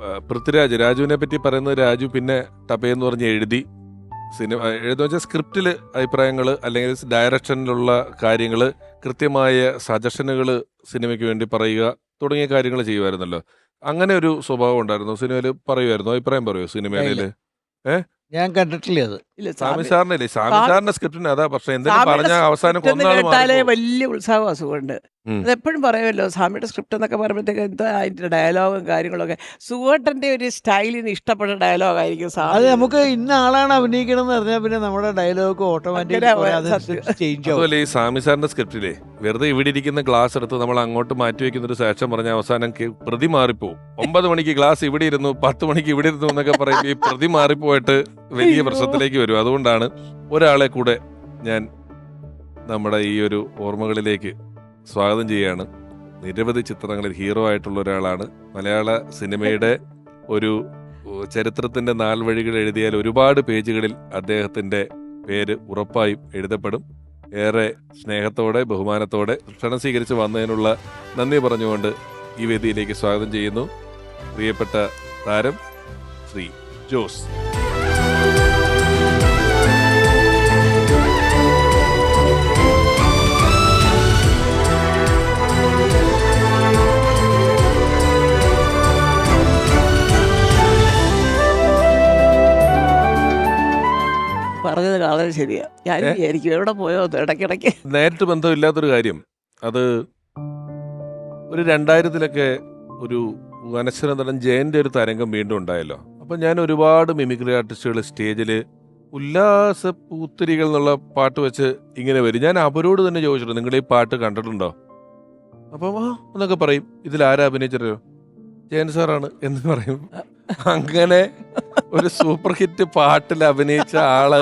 പൃഥ്വിരാജ് രാജുവിനെ പറ്റി പറയുന്നത് രാജു പിന്നെ ടപയെന്ന് പറഞ്ഞ് എഴുതി. സിനിമ എഴുതുന്ന വെച്ചാൽ സ്ക്രിപ്റ്റിൽ അഭിപ്രായങ്ങൾ അല്ലെങ്കിൽ ഡയറക്ഷനിലുള്ള കാര്യങ്ങൾ കൃത്യമായ സജഷനുകൾ സിനിമയ്ക്ക് വേണ്ടി പറയുക തുടങ്ങിയ കാര്യങ്ങൾ ചെയ്യുമായിരുന്നല്ലോ. അങ്ങനെ ഒരു സ്വഭാവം ഉണ്ടായിരുന്നു. സിനിമയിൽ പറയുമായിരുന്നു. അഭിപ്രായം പറയുമോ സിനിമയിൽ ഞാൻ കണ്ടിട്ടില്ല അത്. സ്വാമി സാറിനില്ലേ സ്വാമി സാറിന്റെ സ്ക്രിപ്റ്റിന് അതാ പക്ഷെ എന്തെങ്കിലും പറഞ്ഞ അവസാനം കേട്ടാലേ വലിയ ഉത്സാഹം അസുഖമുണ്ട്. ഉം. അതെപ്പോഴും പറയുമല്ലോ സ്വാമിയുടെ സ്ക്രിപ്റ്റ് എന്നൊക്കെ പറയുമ്പോഴത്തേക്ക് എന്താ അതിന്റെ ഡയലോഗും കാര്യങ്ങളൊക്കെ. സുഖേട്ടന്റെ ഒരു സ്റ്റൈലിന് ഇഷ്ടപ്പെട്ട ഡയലോഗായിരിക്കും അത് സ്വാമി. നമുക്ക് ഇന്ന ആളാണ് അഭിനയിക്കണം എന്ന് പറഞ്ഞാൽ പിന്നെ നമ്മുടെ ഡയലോഗ് ഓട്ടോമാറ്റിക് സത്യം. ചേഞ്ച് ആവും. അതുപോലെ ഈ സ്വാമി സാറിന്റെ സ്ക്രിപ്റ്റിലെ വെറുതെ ഇവിടെ ഇരിക്കുന്ന ഗ്ലാസ് എടുത്ത് നമ്മൾ അങ്ങോട്ട് മാറ്റി വെക്കുന്ന ഒരു സാക്ഷ്യം പറഞ്ഞ അവസാനം കെ- പ്രതി മാറിപ്പോവും. ഒമ്പത് മണിക്ക് ഗ്ലാസ് ഇവിടെ ഇരുന്നു പത്ത് മണിക്ക് ഇവിടെ ഇരുന്നു എന്നൊക്കെ പറയുമ്പോൾ ഈ പ്രതി മാറിപ്പോയിട്ട് വലിയ അയ്യോ. പ്രശ്നത്തിലേക്ക് വരും. അതുകൊണ്ടാണ് ഒരാളെ കൂടെ ഞാൻ നമ്മുടെ ഈ ഒരു ഓർമ്മകളിലേക്ക് സ്വാഗതം ചെയ്യാണ്. നിരവധി ചിത്രങ്ങളിൽ ഹീറോ ആയിട്ടുള്ള ഒരാളാണ്. മലയാള സിനിമയുടെ ഒരു ചരിത്രത്തിന്റെ നാൾ വഴികൾ എഴുതിയാൽ ഒരുപാട് പേജുകളിൽ അദ്ദേഹത്തിന്റെ പേര് ഉറപ്പായും എഴുതപ്പെടും. ഏറെ സ്നേഹത്തോടെ ബഹുമാനത്തോടെ ക്ഷണം സ്വീകരിച്ച് വന്നതിനുള്ള നന്ദി പറഞ്ഞുകൊണ്ട് ഈ വേദിയിലേക്ക് സ്വാഗതം ചെയ്യുന്നു. പ്രിയപ്പെട്ട താരം ശ്രീ ജോസ്. വളരെ ശരിയാ. ഞാൻ? വിചാരിക്കും എവിടെ പോയോ ഇടയ്ക്കിടയ്ക്ക്. നേരിട്ട് ബന്ധമില്ലാത്തൊരു കാര്യം. അത് ഒരു രണ്ടായിരത്തിലൊക്കെ ഒരു അനശ്വര നടൻ ജയന്റെ ഒരു തരംഗം വീണ്ടും ഉണ്ടായല്ലോ. അപ്പൊ ഞാൻ ഒരുപാട് മിമിക്രി ആർട്ടിസ്റ്റുകൾ സ്റ്റേജിൽ ഉല്ലാസ പൂത്തിരികൾ എന്നുള്ള പാട്ട് വെച്ച് ഇങ്ങനെ വരും. ഞാൻ അവരോട് തന്നെ ചോദിച്ചിട്ടുണ്ട് നിങ്ങൾ ഈ പാട്ട് കണ്ടിട്ടുണ്ടോ? അപ്പം ആ എന്നൊക്കെ പറയും. ഇതിൽ ആരാ അഭിനയിച്ചറിയോ ജയൻ സാറാണ് എന്ന് പറയും. അങ്ങനെ ഒരു സൂപ്പർ ഹിറ്റ് പാട്ടിൽ അഭിനയിച്ച ആൾ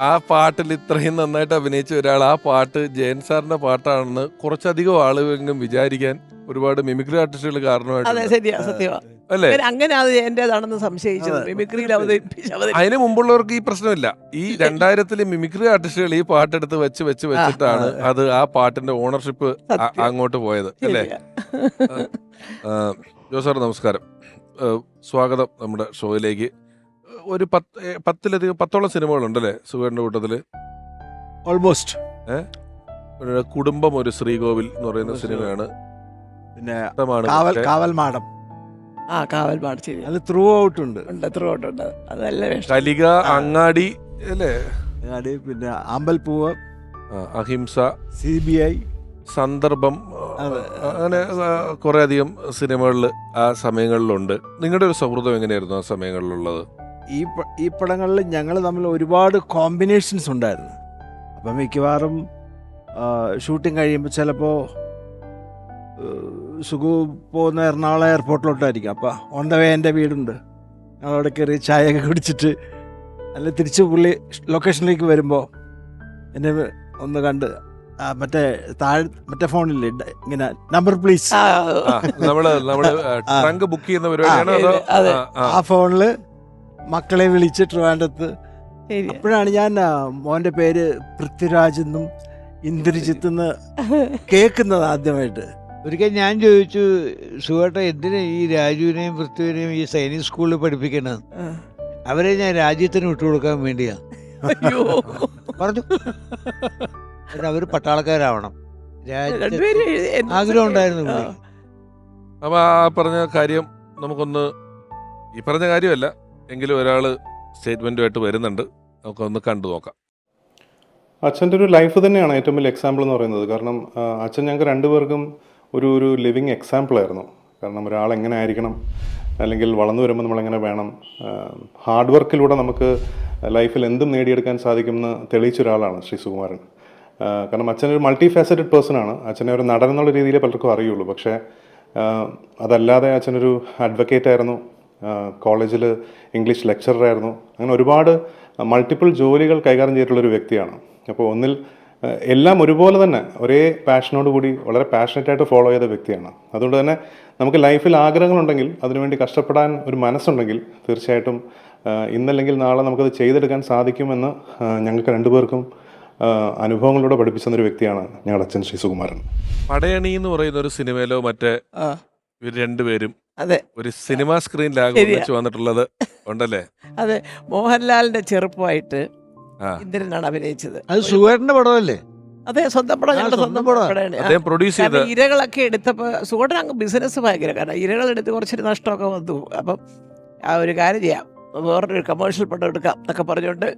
ആ പാട്ടിൽ ഇത്രയും നന്നായിട്ട് അഭിനയിച്ച ഒരാൾ ആ പാട്ട് ജയൻ സാറിന്റെ പാട്ടാണെന്ന് കുറച്ചധികം ആളുകളെങ്കിലും വിചാരിക്കാൻ ഒരുപാട് മിമിക്രി ആർട്ടിസ്റ്റുകൾ കാരണമായിട്ട് അല്ലേ? അങ്ങനെ- അങ്ങനെ അത് എന്റേതാണെന്ന് സംശയിച്ചത്. അതെ. മിമിക്രിയിൽ അവതരിപ്പിച്ച് അവതരിപ്പിച്ച് അതിന് മുമ്പുള്ളവർക്ക് ഈ പ്രശ്നമില്ല. ഈ രണ്ടായിരത്തിലെ മിമിക്രി ആർട്ടിസ്റ്റുകൾ ഈ പാട്ടെടുത്ത് വെച്ച് വെച്ച് വെച്ചിട്ടാണ് അത് ആ പാട്ടിന്റെ ഓണർഷിപ്പ് അങ്ങോട്ട് പോയത്. അല്ലേ. ജോസാർ നമസ്കാരം. സ്വാഗതം നമ്മുടെ ഷോയിലേക്ക്. ഒരു പത്ത് പത്തിലധികം പത്തോളം സിനിമകളുണ്ട് അല്ലേ സുഖേന്റെ കൂട്ടത്തിൽ ഓൾമോസ്റ്റ് ഏഹ് കുടുംബം ഒരു ശ്രീകോവിൽ എന്ന് പറയുന്ന സിനിമയാണ്. പിന്നെ കാവൽ കാവൽ മാടം. ആ കാവൽ പാട് ശരി. അത് ത്രൂ ഔട്ട് ഉണ്ട് ഉണ്ട്. ഔട്ട് ഉണ്ട് കലിക അങ്ങാടി അല്ലേ? അങ്ങാടി പിന്നെ അമ്പൽപ്പൂവ് ആ, അഹിംസ സി ബി ഐ സന്ദർഭം അതെ. അങ്ങനെ കുറെ അധികം സിനിമകളിൽ ആ സമയങ്ങളിലുണ്ട്. നിങ്ങളുടെ ഒരു സൗഹൃദം എങ്ങനെയായിരുന്നു ആ സമയങ്ങളിലുള്ളത്? ഈ ഈ പടങ്ങളിൽ ഞങ്ങൾ തമ്മിൽ ഒരുപാട് കോമ്പിനേഷൻസ് ഉണ്ടായിരുന്നു അപ്പം മിക്കവാറും ഷൂട്ടിംഗ് കഴിയുമ്പോൾ ചിലപ്പോൾ സുഖു പോകുന്ന എറണാകുളം എയർപോർട്ടിലോട്ടായിരിക്കും അപ്പം ഓൺ വേ എന്റെ വീടുണ്ട് ഞങ്ങളവിടെ കയറി ചായയൊക്കെ കുടിച്ചിട്ട് അല്ല തിരിച്ച് പുള്ളി ലൊക്കേഷനിലേക്ക് വരുമ്പോൾ എന്നെ ഒന്ന് കണ്ട് മറ്റേ താഴെ മറ്റേ ഫോണില്ലേ ഇങ്ങനെ നമ്പർ പ്ലീസ് ട്രങ്ക് ബുക്ക് ചെയ്യുന്ന ആ, ഫോണിൽ മക്കളെ വിളിച്ച് ട്രിവാൻഡത്ത്. അപ്പോഴാണ് ഞാൻ മോന്റെ മോന്റെ പേര് പൃഥ്വിരാജ് എന്നും ഇന്ദ്രജിത്ത് എന്ന് കേൾക്കുന്നത് ആദ്യമായിട്ട്. ഒരിക്കൽ ഞാൻ ചോദിച്ചു സുഹേട്ട എന്തിനാ ഈ രാജുവിനെയും പൃഥ്വിനെയും ഈ സൈനിക സ്കൂളിൽ പഠിപ്പിക്കണത്? അവരെ ഞാൻ രാജ്യത്തിന് വിട്ടുകൊടുക്കാൻ വേണ്ടിയാ. അയ്യോ. പറഞ്ഞു. അവർ പട്ടാളക്കാരാവണം. ആഗ്രഹം ഉണ്ടായിരുന്നു. അപ്പൊ ആ പറഞ്ഞ കാര്യം നമുക്കൊന്ന് ഈ പറഞ്ഞ കാര്യമല്ല. എങ്കിലും ഒരാൾ സ്റ്റേറ്റ്മെന്റുമായിട്ട് വരുന്നുണ്ട്. നമുക്കൊന്ന് കണ്ടു നോക്കാം. അച്ഛന്റെ ഒരു ലൈഫ് തന്നെയാണ് ഏറ്റവും വലിയ എക്സാമ്പിൾ എന്ന് പറയുന്നത്. കാരണം അച്ഛൻ ഞങ്ങൾക്ക് രണ്ടുപേർക്കും ഒരു ഒരു ലിവിങ് എക്സാമ്പിൾ ആയിരുന്നു. കാരണം ഒരാൾ എങ്ങനെ ആയിരിക്കണം? അല്ലെങ്കിൽ വളർന്നു വരുമ്പോൾ നമ്മളെങ്ങനെ വേണം? ഹാർഡ് വർക്കിലൂടെ നമുക്ക് ലൈഫിൽ എന്തും നേടിയെടുക്കാൻ സാധിക്കുമെന്ന് തെളിയിച്ച ഒരാളാണ് ശ്രീ സുകുമാരൻ. കാരണം കാരണം അച്ഛനൊരു മൾട്ടി ഫാസറ്റഡ് പേഴ്സൺ ആണ്. അച്ഛനെ ഒരു നടൻ എന്നുള്ള രീതിയിലേ പലർക്കും അറിയുള്ളൂ. പക്ഷേ അതല്ലാതെ അച്ഛനൊരു അഡ്വക്കേറ്റ് ആയിരുന്നു. കോളേജിൽ ഇംഗ്ലീഷ് ലെക്ചറായിരുന്നു അങ്ങനെ ഒരുപാട് മൾട്ടിപ്പിൾ ജോലികൾ കൈകാര്യം ചെയ്തിട്ടുള്ളൊരു വ്യക്തിയാണ്. അപ്പോൾ ഒന്നിൽ എല്ലാം ഒരുപോലെ തന്നെ ഒരേ പാഷനോട് കൂടി വളരെ പാഷനറ്റ് ആയിട്ട് ഫോളോ ചെയ്ത വ്യക്തിയാണ്. അതുകൊണ്ട് തന്നെ നമുക്ക് ലൈഫിൽ ആഗ്രഹങ്ങളുണ്ടെങ്കിൽ അതിനുവേണ്ടി കഷ്ടപ്പെടാൻ ഒരു മനസ്സുണ്ടെങ്കിൽ തീർച്ചയായിട്ടും ഇന്നല്ലെങ്കിൽ നാളെ നമുക്കത് ചെയ്തെടുക്കാൻ സാധിക്കുമെന്ന് ഞങ്ങൾക്ക് രണ്ടുപേർക്കും അനുഭവങ്ങളിലൂടെ പഠിപ്പിച്ചെന്ന ഒരു വ്യക്തിയാണ് ഞങ്ങളുടെ അച്ഛൻ ശ്രീ സുകുമാരൻ. പടയണി എന്ന് പറയുന്ന ഒരു സിനിമയിലോ മറ്റേ രണ്ടുപേരും അതെ. ഒരു സിനിമാ സ്ക്രീനിലാകും ശരിയാ. ഒന്നിച്ച് വന്നിട്ടുള്ളത് ഉണ്ടല്ലേ? അതെ. മോഹൻലാലിന്റെ ചെറുപ്പമായിട്ട് ആ. ഇന്ദ്രനാണ് അഭിനയിച്ചത്. അത് സുഖേട്ടന്റെ പടമല്ലേ? അതെ സ്വന്തം പടം ആ, ഞങ്ങളുടെ സ്വന്തം സ്വന്തം പടമാ. പടമാണ്. അദ്ദേഹം പ്രൊഡ്യൂസ് ചെയ്ത കാരണം ഇരകളൊക്കെ എടുത്തപ്പോൾ സുഗോട്ടൻ അങ്ങ് ബിസിനസ് ഭയങ്കര. കാരണം ഇരകൾ എടുത്ത് കുറച്ചൊരു നഷ്ടമൊക്കെ വന്നു. അപ്പം ആ ഒരു കാര്യം ചെയ്യാം. വേറൊരു കമേഴ്ഷ്യൽ പടം എടുക്കാം എന്നൊക്കെ പറഞ്ഞുകൊണ്ട്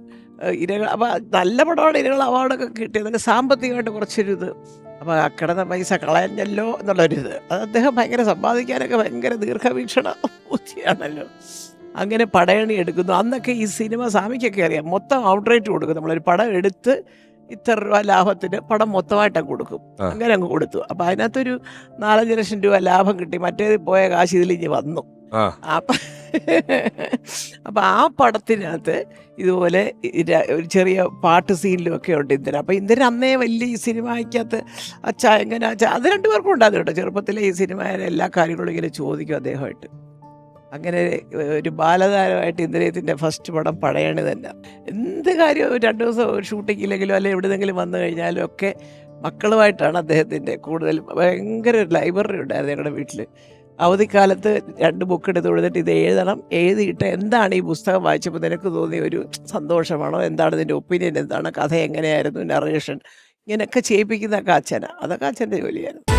ഇരകൾ അപ്പോൾ നല്ല പടമാണ് ഇരകൾ അവാർഡൊക്കെ കിട്ടിയത്. അതിന് സാമ്പത്തികമായിട്ട് കുറച്ചൊരു ഇത്. അപ്പോൾ ആ കിടന്ന പൈസ കളഞ്ഞല്ലോ എന്നുള്ളൊരിത്. അത് അദ്ദേഹം ഭയങ്കര സമ്പാദിക്കാനൊക്കെ ഭയങ്കര ദീർഘവീക്ഷണ ബുദ്ധിയാണല്ലോ. അങ്ങനെ പടയണി എടുക്കുന്നു. അന്നൊക്കെ ഈ സിനിമ സ്വാമിക്കൊക്കെ അറിയാം. മൊത്തം ഔട്ട്റേറ്റ് കൊടുക്കും. നമ്മളൊരു പടം എടുത്ത് ഇത്ര രൂപ ലാഭത്തിന് പടം മൊത്തമായിട്ടങ്ങ് കൊടുക്കും. അങ്ങനെ അങ്ങ് കൊടുത്തു. അപ്പം അതിനകത്തൊരു നാലഞ്ച് ലക്ഷം രൂപ ലാഭം കിട്ടി. മറ്റേത് പോയ കാശ് ഇതിലിഞ്ഞ് വന്നു. ആ. അപ്പം അപ്പം ആ പടത്തിനകത്ത് ഇതുപോലെ ഒരു ചെറിയ പാട്ട് സീനിലും ഒക്കെ ഉണ്ട് ഇന്ദിര അപ്പം ഇന്ദിര അന്നേ വലിയ ഈ സിനിമയ്ക്കകത്ത് അച്ഛാ എങ്ങനെ അച്ഛാ അത് രണ്ടുപേർക്കും ഉണ്ടാകും കേട്ടോ. ചെറുപ്പത്തിലെ ഈ സിനിമയിലെ എല്ലാ കാര്യങ്ങളും ഇങ്ങനെ ചോദിക്കും അദ്ദേഹമായിട്ട്. അങ്ങനെ ഒരു ബാലതാരമായിട്ട് ഇന്ദ്രയത്തിന്റെ ഫസ്റ്റ് പടം പടയണി തന്നെ. എന്ത് കാര്യവും രണ്ട് ദിവസം ഷൂട്ടിങ്ങില്ലെങ്കിലും അല്ലെങ്കിൽ എവിടെന്നെങ്കിലും വന്നു കഴിഞ്ഞാലും ഒക്കെ മക്കളുമായിട്ടാണ് അദ്ദേഹത്തിന്റെ കൂടുതൽ ഭയങ്കര ഒരു ലൈബ്രറി ഉണ്ടായിരുന്നു ഞങ്ങളുടെ വീട്ടിൽ അവധിക്കാലത്ത് രണ്ട് ബുക്ക് എടുത്ത് കൊടുത്തിട്ട് ഇത് എഴുതണം. എഴുതിയിട്ട് എന്താണ് ഈ പുസ്തകം വായിച്ചപ്പോൾ നിനക്ക് തോന്നിയ ഒരു സന്തോഷമാണോ? എന്താണ് ഇതിന്റെ ഒപ്പീനിയൻ എന്താണ്? കഥ എങ്ങനെയായിരുന്നു? നറേഷൻ ഇങ്ങനെയൊക്കെ ചെയ്യിപ്പിക്കുന്നതൊക്കെ അച്ഛനാണ് അതൊക്കെ അച്ഛന്റെ ജോലിയായിരുന്നു.